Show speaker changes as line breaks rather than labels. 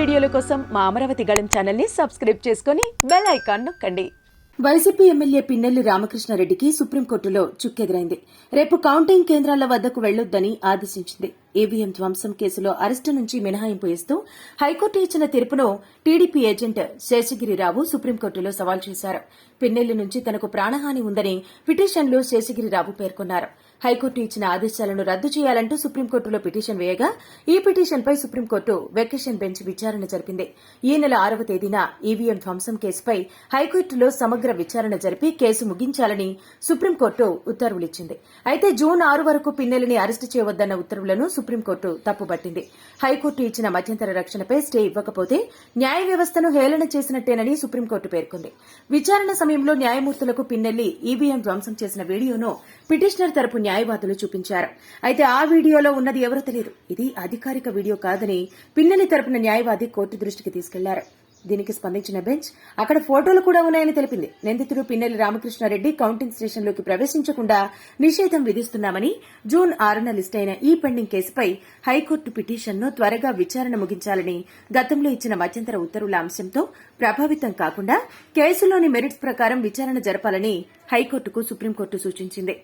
కోసం మా అమరావతి గళం ఛానల్ని సబ్స్క్రైబ్ చేసుకుని బెల్ ఐకాన్ నొక్కండి.
వైసీపీ ఎమ్మెల్యే పిన్నెల్లి రామకృష్ణారెడ్డికి సుప్రీంకోర్టులో చుక్కెదురైంది. రేపు కౌంటింగ్ కేంద్రాల వద్దకు వెళ్ళొద్దని ఆదేశించింది. ఈవీఎం ధ్వంసం కేసులో అరెస్టు నుంచి మినహాయింపు ఇస్తూ హైకోర్టు ఇచ్చిన తీర్పును టీడీపీ ఏజెంట్ శేషగిరిరావు సుప్రీంకోర్టులో సవాల్ చేశారు. పిన్నెల్లి నుంచి తనకు ప్రాణహాని ఉందని పిటిషన్లో శేషగిరిరావు పేర్కొన్నారు. హైకోర్టు ఇచ్చిన ఆదేశాలను రద్దు చేయాలంటూ సుప్రీంకోర్టులో పిటిషన్ వేయగా ఈ పిటిషన్పై సుప్రీంకోర్టు వెకేషన్ బెంచ్ విచారణ జరిపింది. ఈ నెల ఆరవ తేదీన ఈవీఎం ధ్వంసం కేసుపై హైకోర్టులో సమగ్ర విచారణ జరిపి కేసు ముగించాలని సుప్రీంకోర్టు ఉత్తర్వులిచ్చింది. అయితే జూన్ ఆరు వరకు పిన్నెలని అరెస్టు చేయవద్దన్న ఉత్తర్వులను సుప్రీంకోర్టు తప్పుపట్టింది. హైకోర్టు ఇచ్చిన మధ్యంతర రక్షణపై స్టే ఇవ్వకపోతే న్యాయ వ్యవస్థను హేళన చేసినట్టేనని సుప్రీంకోర్టు పేర్కొంది. విచారణ సమయంలో న్యాయమూర్తులకు పిన్నెల్లి ఈవీఎం ధ్వంసం చేసిన వీడియోను పిటిషనర్ తరపు న్యాయవాదులు చూపించారు. అయితే ఆ వీడియోలో ఉన్నది ఎవరో తెలియదు. ఇది అధికారిక వీడియో కాదని పిన్నెల్లి తరపున న్యాయవాది కోర్టు దృష్టికి తీసుకెళ్ళారు. దీనికి స్పందించిన బెంచ్ అక్కడ ఫోటోలు కూడా ఉన్నాయని తెలిపింది. నిందితుడు పిన్నెల్లి రామకృష్ణారెడ్డి కౌంటింగ్ స్టేషన్లోకి ప్రవేశించకుండా నిషేధం విధిస్తున్నామని జూన్ ఆరున లిస్ట్ అయిన ఈ పెండింగ్ కేసుపై హైకోర్టు పిటిషన్ను త్వరగా విచారణ ముగించాలని గతంలో ఇచ్చిన మధ్యంతర ఉత్తర్వుల అంశంతో ప్రభావితం కాకుండా కేసులోని మెరిట్స్ ప్రకారం విచారణ జరపాలని హైకోర్టుకు సుప్రీంకోర్టు సూచించింది.